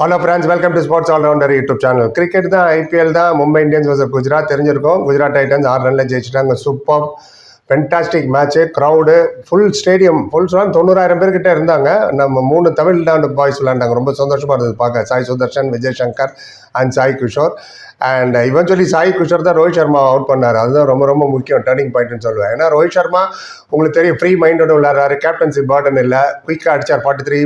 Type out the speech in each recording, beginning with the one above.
Hello friends welcome to sports allrounder YouTube channel cricket தான் IPL தான். Mumbai Indians versus Gujarat தெரிஞ்சிருக்கும். Gujarat Titans ஆறு ரன்ல ஜெயிச்சிட்டாங்க. Super fantastic match crowd full stadium full சொன்னால் தொண்ணூறாயிரம் பேர்கிட்ட இருந்தாங்க. நம்ம மூணு தமிழ்நாடு பாய்ஸ் விளாண்டாங்க ரொம்ப சந்தோஷமாக இருந்தது பார்க்க. Sai Sudharsan Vijay Shankar and Sai Kishore. And eventually Sai Kishore தான் ரோஹித் சர்மா அவுட் பண்ணார். அதுதான் ரொம்ப ரொம்ப முக்கியம் டர்னிங் பாயிண்ட்னு சொல்லுவேன். ஏன்னா ரோஹித் சர்மா உங்களுக்கு தெரியும் ஃப்ரீ மைண்டோட விளாட்றாரு கேப்டன்சி பேர்டன் இல்லை. குயிக்காக அடிச்சார். Forty three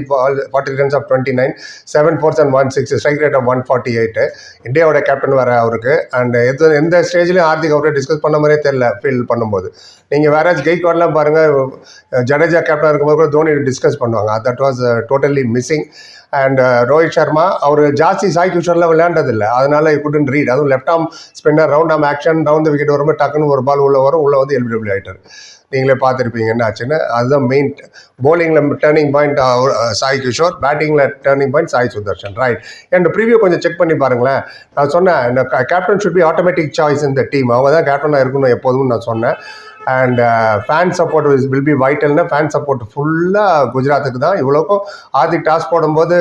forty runs off twenty nine seven fours and one six strike rate of one forty eight இந்தியாவோட கேப்டன் வர அவருக்கு. அண்ட் எது எந்த ஸ்டேஜ்லையும் ஹார்திக் அவரை டிஸ்கஸ் பண்ண மாதிரியே தெரியல. ஃபீல் பண்ணும்போது. நீங்கள் வேற கெய்க்வாட்லாம் பாருங்கள் ஜடேஜா கேப்டன் இருக்கும்போது கூட தோனி டிஸ்கஸ் பண்ணுவாங்க. That was totally missing and Rohit Sharma அவர் ஜாஸ்தி சாய் கிஷோர்லாம் விளையாண்டதில்லை. அதனால குடன் ரீட் அதுவும் left arm spinner round arm action round wicket வரும்போது டக்குன்னு ஒரு பால் உள்ளே வரும் உள்ளே வந்து எல்பிடபிள்யூ ஆகிட்டார் நீங்களே பார்த்துருப்பீங்க என்ன ஆச்சுன்னு. அதுதான் மெயின் போலிங்கில் டேர்னிங் பாயிண்ட் சாய் கிஷோர் பேட்டிங்கில் turning point Sai Sudharsan. Right என் ப்ரீவியூ கொஞ்சம் செக் பண்ணி பாருங்களேன். நான் சொன்னேன் இந்த captain should be automatic choice இந்த டீம் அவங்க தான் கேப்டனாக இருக்கணும் எப்போதும் நான் சொன்னேன். And fan support will be வைட்டல்னா fan support ஃபுல்லாக குஜராத்துக்கு தான். இவ்வளோக்கும் ஆர்த்திக் டாஸ் போடும்போது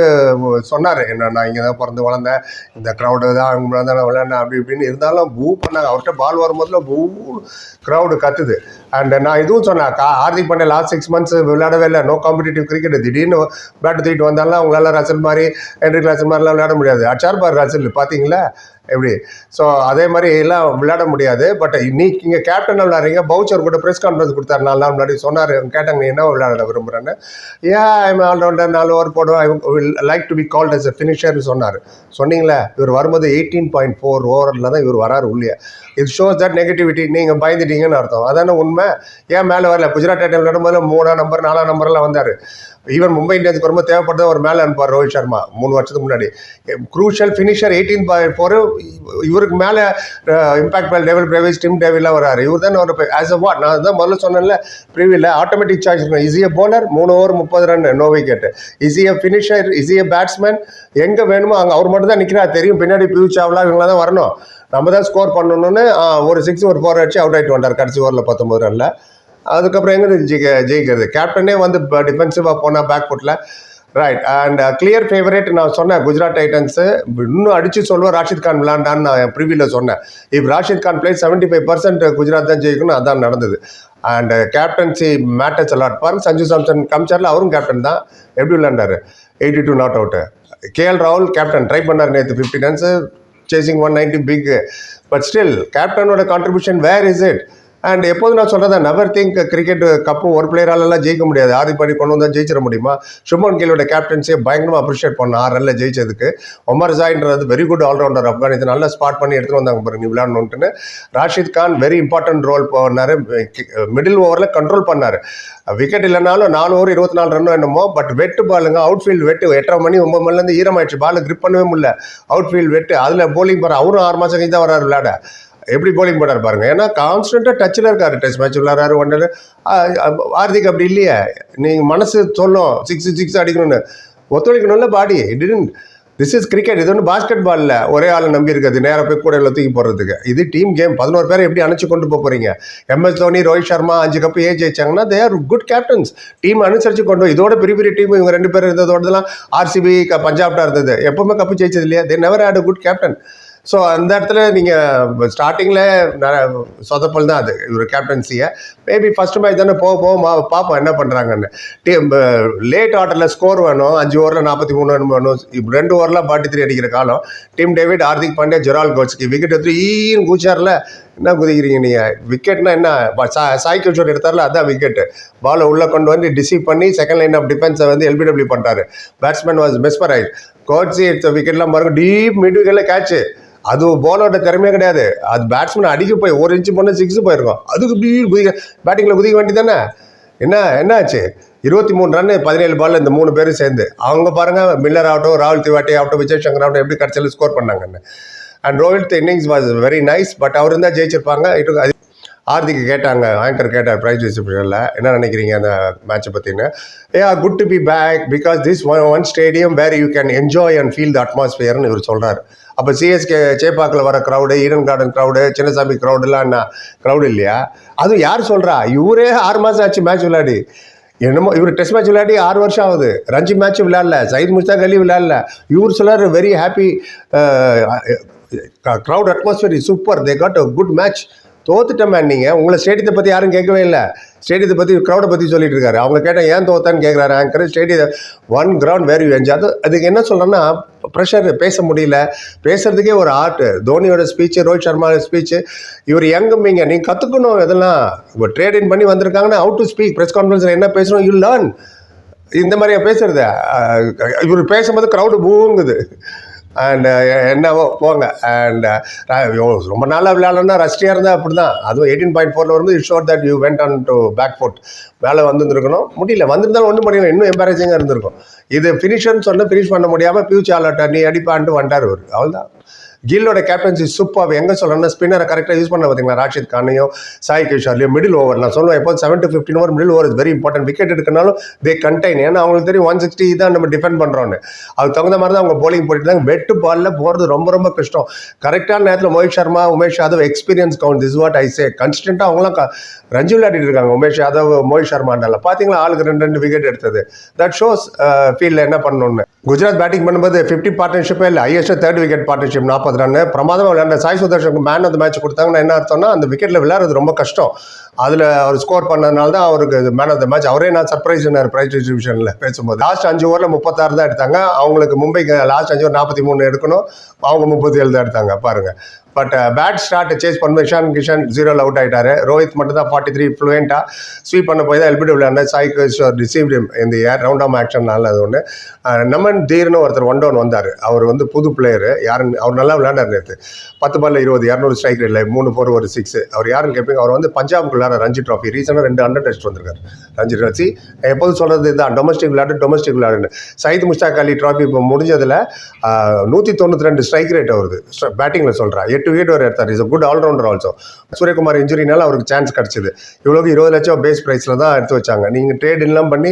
சொன்னார். என்ன நான் இங்கே தான் பிறந்து வளர்ந்தேன். இந்த க்ரௌடு தான் அவங்க தான் நான் விளையாண்டேன் அப்படி இப்படின்னு. இருந்தாலும் பூ பண்ணாங்க. அவர்கிட்ட பால் வரும்போதுல பூ க்ரௌடு கத்துது. அண்ட் நான் இதுவும் சொன்னாக்கா Hardik Pande last six months விளையாடவே இல்லை. நோ காம்படிட்டிவ் கிரிக்கெட் திடீர்னு பேட் தூக்கிட்டு வந்தாலும் அவங்களால ரசல் மாதிரி ஹென்ரிக் ரசல் மாதிரிலாம் விளையாட முடியாது. அச்சார் பார் ரசல் பார்த்தீங்களா எப்படி? ஸோ அதே மாதிரி எல்லாம் விளையாட முடியாது. பட் இன்னைக்கு இங்கே கேப்டன் விளையாடுறீங்க. பவுச்சர் கூட ப்ரெஸ் கான்ஃபரன்ஸ் கொடுத்தாரு. நாலு நாள் முன்னாடி சொன்னார். கேட்டாங்க நீ என்ன விளையாட விரும்புகிறேன்னு ஏன் ஐம் ஆல்ரவுண்டர் நாலு ஓவர் போடுவோம் like to be called as a ஃபினிஷர்னு சொன்னார். சொன்னீங்களே இவர் வரும்போது எயிட்டீன் பாயிண்ட் ஃபோர் ஓவரில் தான் இவர் வராரு உள்ளே. இது ஷோஸ் தட் நெகட்டிவிட்டி நீங்கள் பயந்துட்டீங்கன்னு அர்த்தம். அதான உண்மை? ஏன் மேலே வரல? குஜராத் டைட்டில் விளையாடும்போது மூணாம் நம்பர் நாலாம் நம்பர்லாம் வந்தார். ஈவன் மும்பை இந்தியன்ஸ்க்கு வரும்போது தேவைப்பட்டது ஒரு மேலே அனுப்பார் ரோஹித் சர்மா மூணு வருஷத்துக்கு முன்னாடி. Crucial finisher eighteen point four இவருக்கு மேலே இம்பாக்ட் மேல் டேவில் பிரேவிஸ் டிம் டேவிலாம் வராரு. இவர் தான் ஒரு ஆஸ் அ வாட் நான் தான் முதல்ல சொன்னேன்ல ப்ரீவியில் ஆட்டோமேட்டிக் சாய்ஸ் இருக்கும் ஈஸிய போலர் மூணு ஓவர் முப்பது run no wicket is a finisher is a batsman எங்கே வேணுமோ அங்கே அவர் மட்டும் தான் நிற்கிறார் தெரியும். பின்னாடி பியூ சாவ்லா இவங்களாம் தான் வரணும். நம்ம தான் ஸ்கோர் பண்ணணும்னு ஒரு சிக்ஸ் ஒரு ஃபோர் அடிச்சு அவுட் ஆகிட்டு வந்தார் கடைசி ஓவரில் பத்தொம்பது ரனில் அதுக்கப்புறம் எங்கே ஜெயிக்க ஜெயிக்கிறது? கேப்டனே வந்து டிஃபென்சிவாக போனால் பேக் ஃபுட்டில் ரைட் அண்ட் கிளியர் ஃபேவரேட் நான் சொன்னேன் குஜராத் டைட்டன்ஸு இன்னும் அடித்து சொல்லுவேன் ராஷித் கான் விளாண்டான்னு நான் ப்ரிவியூவில் சொன்னேன். இப்போ Rashid Khan play seventy five percent Gujarat தான் ஜெயிக்கணும் அதான் நடந்தது. அண்ட் கேப்டன்சி மேட்டர்ஸ் அலாட் பாருங்க சஞ்சு சாம்சன் கம்சாரில் அவரும் கேப்டன் தான். எப்படி விளாண்டார் eighty two not out KL ராகுல் கேப்டன் ட்ரை பண்ணார் நேற்று fifty runs chasing 190 big. Uh, but still, captain what a contribution, where is it? And எப்போதும் நான் சொல்கிறத நெவர் திங்க் கிரிக்கெட் கப்பு ஒரு பிளேயராலலாம் ஜெயிக்க முடியாது. ஆதி பண்ணி கொண்டு வந்தால் ஜெயிச்சிட முடியுமா? சுமன் கீழோட கேப்டன்சியை பயங்கரமாக அப்ரிஷியேட் பண்ண ஆறு ரன்ல ஜெயிச்சதுக்கு. ஒமர் ஜாயின்றது வெரி குட் ஆல்ரவுண்டர் ஆப்கானிஸ்தான் நல்லா ஸ்பாட் பண்ணி எடுத்துகிட்டு வந்தாங்க பாருங்க விளையாடணுன்ட்டுன்னு Rashid Khan very important role பண்ணார். மிடில் ஓவரில் கண்ட்ரோல் பண்ணார். விக்கெட் இல்லைனாலும் நாலு ஓவர் இருபத்தி நாலு ரன் என்னமோ பட் வெட்டு பாலுங்க அவுட் ஃபீல்டு வெட்டு. எட்டரை மணி ஒம்பது மணிலேருந்து ஈரமாயிடுச்சு. பால் கிரிப் பண்ணவே முடியல. அவுட் ஃபீல்டு வெட்டு. அதில் போலிங் போகிற அவரும் ஆறு மாதம் கழிச்சு தான் வராரு விளையாட. எப்படி போலிங் போடாரு பாருங்க. ஏன்னா கான்ஸ்டண்ட்டாக டச்சில் இருக்காரு. டெஸ்ட் மேட்ச் விளாட்றாரு ஒன் ஆர்த்திக் அப்படி இல்லையே. நீங்கள் மனசு சொல்லும் சிக்ஸ் சிக்ஸ் அடிக்கணும்னு. ஒத்துழைக்கணும்ல body didn't this is cricket இது ஒன்று பாஸ்கெட் பாலில் ஒரே ஆளை நம்பி இருக்குது நேராக போய் கூட எல்லாம் தூக்கி போடுறதுக்கு. இது டீம் கேம் பதினோரு பேரை எப்படி அணைச்சு கொண்டு போக போகிறீங்க எம்எஸ் தோனி ரோஹித் சர்மா அஞ்சு cup age ஜெயிச்சாங்கன்னா they are good captains team அனுசரிச்சு கொண்டு இதோட பெரிய பெரிய டீம் இவங்க ரெண்டு பேர் இருந்ததோடதெல்லாம் ஆர்சிபி பஞ்சாப்டா இருந்தது. எப்பவுமே கப்பு ஜெயிச்சது இல்லையா? They never had a good captain so அந்த இடத்துல நீங்கள் ஸ்டார்டிங்கில் சொதப்பல் தான் அது. இவர் கேப்டன்சியை மேபி ஃபஸ்ட் மேட்ச் தானே போக போக மா- பார்ப்போம் என்ன பண்ணுறாங்கன்னு டீம் லேட் ஆர்டரில் ஸ்கோர் வேணும். அஞ்சு ஓவரில் நாற்பத்தி மூணு ரன் வேணும். இப்போ ரெண்டு ஓவரில் ஃபார்ட்டி த்ரீ அடிக்கிற காலம். Team David Hardik Pandya Gerald கோட்ஸ்க்கு wicket எடுத்து ஈன்னு கூச்சாரில் என்ன குதிக்கிறீங்க நீங்கள் விக்கெட்னா என்ன? ப- சா சாய் கிஷோர் எடுத்தார்ல அதான் விக்கெட்டு பாலை உள்ளே கொண்டு வந்து டிசீவ் பண்ணி செகண்ட் லைன் ஆஃப் டிஃபென்ஸை வந்து எல்பிடபிள்யூ பண்ணுறாரு பேட்ஸ்மேன் வாஸ் மெஸ்பரைஸ் கோட்ஸி எடுத்த விக்கெட்லாம் பாருங்கள் டீப் மிட் விக்கெட்டில் கேட்ச்சு அது போலோட திறமையே கிடையாது. அது பேட்ஸ்மேன் அடிக்க போய் ஒரு இன்ச்சு போனால் சிக்ஸ் போயிருக்கும். அதுக்கு இப்படி குதிக்க பேட்டிங்கில் குதிக்க வேண்டி தானே? என்ன என்ன ஆச்சு? இருபத்தி மூணு ரன் பதினேழு பால்ல இந்த மூணு பேரும் சேர்ந்து. அவங்க பாருங்க மில்லர் ஆகட்டும் ராகுல் திவாட்டி ஆகட்டும் விஜய் சங்கர் ஆகட்டும் எப்படி கடைசியில் ஸ்கோர் பண்ணாங்கன்னு. And Rohit innings was very nice but அவர் இருந்தால் ஜெயிச்சிருப்பாங்க. இட்டு அது ஆர்த்திக்கு கேட்டாங்க ஆங்கர் கேட்டார் ப்ரைஸ் டிஸ்ட்ரிபியூஷனில் என்ன நினைக்கிறீங்க அந்த மேட்சை பற்றின்னு a good to be back because this one one stadium where you can enjoy and feel the அட்மாஸ்ஃபியர்னு இவர் சொல்கிறார் அப்போ சிஎஸ்கே சேப்பாக்கில் வர crowd Eden garden crowd Chinnaswamy க்ரௌடுலாம் என்ன? க்ரௌடு இல்லையா? அதுவும் யார் சொல்கிறா இவரே ஆறு மாதம் ஆச்சு மேட்ச் விளையாடி. என்னமோ இவர் டெஸ்ட் மேட்ச் விளையாடி ஆறு வருஷம் ஆகுது. ரஞ்சி மேட்ச் விளையாடல. சயித் முஸ்தாக் அலி விளையாடல. இவர் சிலர் very happy crowd atmosphere is super they got a good match தோத்துட்ட நீங்கள் உங்களை ஸ்டேடியத்தை பற்றி யாரும் கேட்கவே இல்லை. ஸ்டேடியத்தை பற்றி க்ரௌடை பற்றி சொல்லிட்டு இருக்காரு அவங்க கேட்டால் ஏன் தோத்தான்னு கேட்குறாரு ஆங்கர் ஸ்டேடியத்தை ஒன் கிரவுண்ட் வேர் யூ அது அதுக்கு என்ன சொல்கிறேன்னா ப்ரெஷர் பேச முடியல. பேசுறதுக்கே ஒரு ஆர்ட் தோனியோட ஸ்பீச்சு ரோஹித் சர்மா ஸ்பீச்சு இவர் எங்கும்பீங்க நீங்கள் கற்றுக்கணும் இதெல்லாம். இப்போ ட்ரேட் இன் பண்ணி வந்திருக்காங்கன்னா அவுட் டு ஸ்பீக் ப்ரெஸ் கான்ஃபரன்ஸில் என்ன பேசணும் யூ லேர்ன் இந்த மாதிரியா பேசுறது. இவர் பேசும்போது க்ரௌடு பூங்குது. அண்ட் uh, என்னவோ போங்க. அண்ட் uh, ரொம்ப நாளாக விளையாடலன்னா ரஷ்டியாக இருந்தால் அப்படி தான் அதுவும் எயிட்டீன் பாயிண்ட் ஃபோரில் வரும்போது it sure that you went on to back foot மேலே வந்துருந்துருக்கணும். முடியல. வந்திருந்தாலும் ஒன்றும் பண்ணிடல இன்னும் எம்பாரசிங்காக இருந்திருக்கும். இது ஃபினிஷர்னு சொன்னால் ஃபினிஷ் பண்ண முடியாமல் பியூச் ஆலட்டா நீ அடிப்பான்ட்டு வந்துட்டார் அவர் அவ்வளோதான் கில்லோட கேப்டன்சி சூப்பர் எங்கே சொல்கிறேன்னா ஸ்பின்னரை கரெக்டாக யூஸ் பண்ண பார்த்தீங்களா ராஷித் கானையும் சாய் கிஷோர்லையும் மிடில் ஓவர் நான் சொல்லுவேன் எப்போ seven to fifteen over middle over is very important wicket எடுக்கனாலும் they contain ஏன்னா அவங்களுக்கு தெரியும் ஒன் சிக்ஸ்டி தான் நம்ம டிஃபெண்ட் பண்ணுறோன்னு அதுக்கு தகுந்த மாதிரி தான் அவங்க போலிங் போயிட்டு இருந்தாங்க. வெட்டு பாலில் போகிறது ரொம்ப ரொம்ப கஷ்டம். கரெக்டான நேரத்தில் Mohit Sharma Umesh Yadav experience count this what I say கன்ஸ்டன்ட்டாக அவங்களாம் க- ரஞ்சி விளையாடிட்டு இருக்காங்க. உமேஷ் யாதவ் மோஹித் சர்மாண்டால பார்த்தீங்களா ஆளுக்கு ரெண்டு ரெண்டு விக்கெட் எடுத்தது. தட் ஷோஸ் ஃபீல்டில் என்ன பண்ணணும்னு. குஜராத் பேட்டிங் பண்ணும்போது ஃபிஃப்டி பார்ட்னர்ஷிப்பே இல்லை. ஹையஸ்ட் தேர்ட் விக்கெட் பார்ட்னர்ஷிப் நாற்பது ரன் பிரமாதமாக விளையாண்ட சாய் சுதர்ஷனுக்கு மேன் அந்த மேட்ச் கொடுத்தாங்கன்னா என்ன அர்த்தம்னா அந்த விக்கெட்டில் விளையாடுறது ரொம்ப கஷ்டம். அதில் அவர் ஸ்கோர் பண்ணதுனால தான் அவருக்கு மேன் ஆஃப் த மேட்ச் அவரே நான் சர்ப்ரைஸ் ப்ரைஸ் டிஸ்ட்ரிபியூஷனில் பேசும்போது. லாஸ்ட் அஞ்சு ஓவரில் முப்பத்தாறு தான் எடுத்தாங்க. அவங்களுக்கு மும்பைக்கு லாஸ்ட் அஞ்சு ஓவர் நாற்பத்தி மூணு எடுக்கணும். அவங்க முப்பத்தி ஏழு தான் எடுத்தாங்க. பாருங்கள் பட் பேட் ஸ்டார்ட் சேஸ் பண்ண இஷான் கிஷன் ஜீரோவில் அவுட் ஆகிட்டார் ரோஹித் மட்டும் தான் ஃபார்ட்டி த்ரீ ஃப்ளூயண்ட்டாக ஸ்வீப் பண்ண போய் தான் எல்பிடி விளையாண்ட சாய் கிஷோர் ரிசீவ்டு இந்த ஏர் ரவுண்ட் ஆம் ஆக்ஷன்னால அது ஒன்று நமன் தீர்னு ஒருத்தர் ஒன் டவுன் வந்தார். அவர் வந்து புது பிளேயரு யாருன்னு அவர் நல்லா விளையாண்டார் நேற்று பத்து பால்ல இருபது இரநூறு ஸ்ட்ரைக் இல்லை மூணு ஃபோர் ஒரு சிக்ஸ் அவர் யாருன்னு கேட்பீங்க அவர் வந்து பஞ்சாப்க்கு ரஞ்சி ட்ராஃபி ரீசெண்டாக ரெண்டு அண்டர் டெஸ்ட் வந்திருக்காரு. ரஞ்சி ட்ராஃபி எப்போதும் சொல்கிறது இதுதான். டொமஸ்டிக் விளையாட்டு டொமஸ்டிக் விளையாடுன்னு. சயித் முஸ்தாக் அலி ட்ராஃபி இப்போ முடிஞ்சதில் நூற்றி தொண்ணூற்றி ரெண்டு ஸ்ட்ரைக் ரேட் வருது பேட்டிங்கில் சொல்கிறேன் எட்டு விக்கெட் வரை எடுத்தார். Is good allrounder also Suryakumar இன்ஜுரினால அவருக்கு சான்ஸ் கிடச்சிது. இவ்வளோக்கு இருபது லட்சம் பேஸ் ப்ரைஸில் தான் எடுத்து வச்சாங்க. நீங்கள் ட்ரேட் இன்லாம் பண்ணி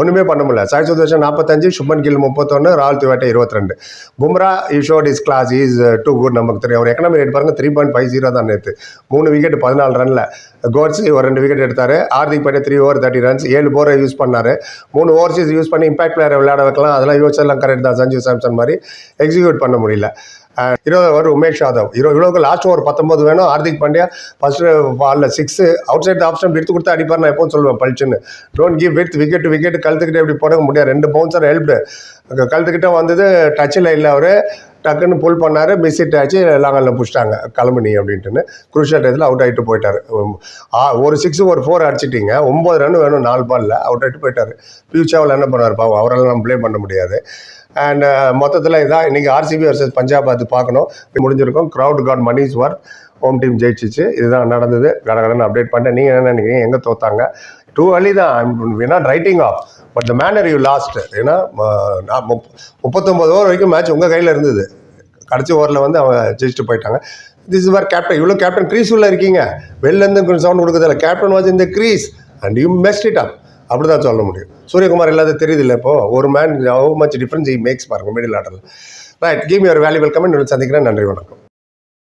ஒன்றுமே பண்ண முடியல. சாய் சுதர்ஷன் நாற்பத்தஞ்சு சுப்மன் கில் முப்பத்தொன்று ராகுல் திவாட்டை இருபத்தி ரெண்டு Bumrah you should is class is too good நமக்கு தெரியும். அவர் எக்கனாமி ரேட் பாருங்கள் த்ரீ பாயிண்ட் ஃபைவ் ஜீரோ தான் நேற்று மூணு விக்கெட் பதினாலு ரனில் கோட்ஸி ஒரு ரெண்டு விக்கெட் எடுத்தார். Hardik Pande three over thirty runs ஏழு போரை யூஸ் பண்ணார். மூணு ஓவர்சீஸ் யூஸ் பண்ணி இம்பாக்ட் பிளேயரை விளையாட வைக்கலாம். அதெல்லாம் யோசிச்செல்லாம் கரெக்ட் தான். சஞ்சு சாம்சன் மாதிரி எக்ஸிக்யூட் பண்ண முடியல. இருபது ஓவர் உமேஷ் யாதவ். இருபது இவ்வளோக்கு லாஸ்ட் ஓவர் பத்தொம்பது வேணும். ஹார்திக் பாண்டியா ஃபர்ஸ்ட் பாலில் சிக்ஸு அவுட் சைட் ஆப்ஷன் எடுத்து கொடுத்து அடிப்பார். நான் எப்பவும் சொல்லுவேன் பளிச்சுன்னு. Don't give with wicket wicket கழுத்துக்கிட்டே இப்படி போட முடியாது. ரெண்டு பவுன்சர் ஹெல்ப்டு கழுத்துக்கிட்ட வந்தது டச்சில் இல்லை அவர். டக்குன்னு புல் பண்ணார் மிஸ் ஹிட் ஆச்சு லாங்கல்ல பிடிச்சிட்டாங்க. கிளம்பு நீ அப்படின்ட்டுன்னு. குருஷல் இதில் அவுட் ஆகிட்டு போயிட்டார். ஒரு சிக்ஸ் ஒரு ஃபோர் அடிச்சிட்டிங்க. ஒம்பது ரன் வேணும் நாலு பாலில் அவுட் ஆகிட்டு போயிட்டார். பியூச்சாவில் என்ன பண்ணுவார் பாவம் அவரால் நம்ம ப்ளே பண்ண முடியாது. அண்ட் மொத்தத்தில் இதான் இன்றைக்கி ஆர்சிபி வர்சஸ் பஞ்சாப் அது பார்க்கணும். முடிஞ்சிருக்கும். Crowd got money's worth home team ஜெயிச்சிச்சு. இதுதான் நடந்தது. கடகடன்னு அப்டேட் பண்ணிட்டேன். நீங்கள் என்ன நினைக்கிறீங்க? எங்கே தோத்தாங்க? டூ அலி தான். Not writing off but the manner you lost ஏன்னா நான் முப் முப்பத்தொம்பது ஓவர் வரைக்கும் மேட்ச் உங்கள் கையில் இருந்தது. கடைசி ஓவரில் வந்து அவங்க ஜெயிச்சுட்டு போயிட்டாங்க. திஸ் இஸ் வேர் கேப்டன் இவ்வளோ கேப்டன் க்ரீஸ் உள்ள இருக்கீங்க. வெளிலேருந்து சவுண்ட் கொடுக்குறதில்ல. கேப்டன் வாஸ் இந்த crease and you messed it up அப்படி தான் சொல்ல முடியும். சூரியகுமார் இல்லாத தெரியுது இல்லை இப்போது ஒரு man how much difference he makes பாருங்க மிடில் ஆர்டரில் right game your valuable comment சந்திக்கிறேன். நன்றி வணக்கம்.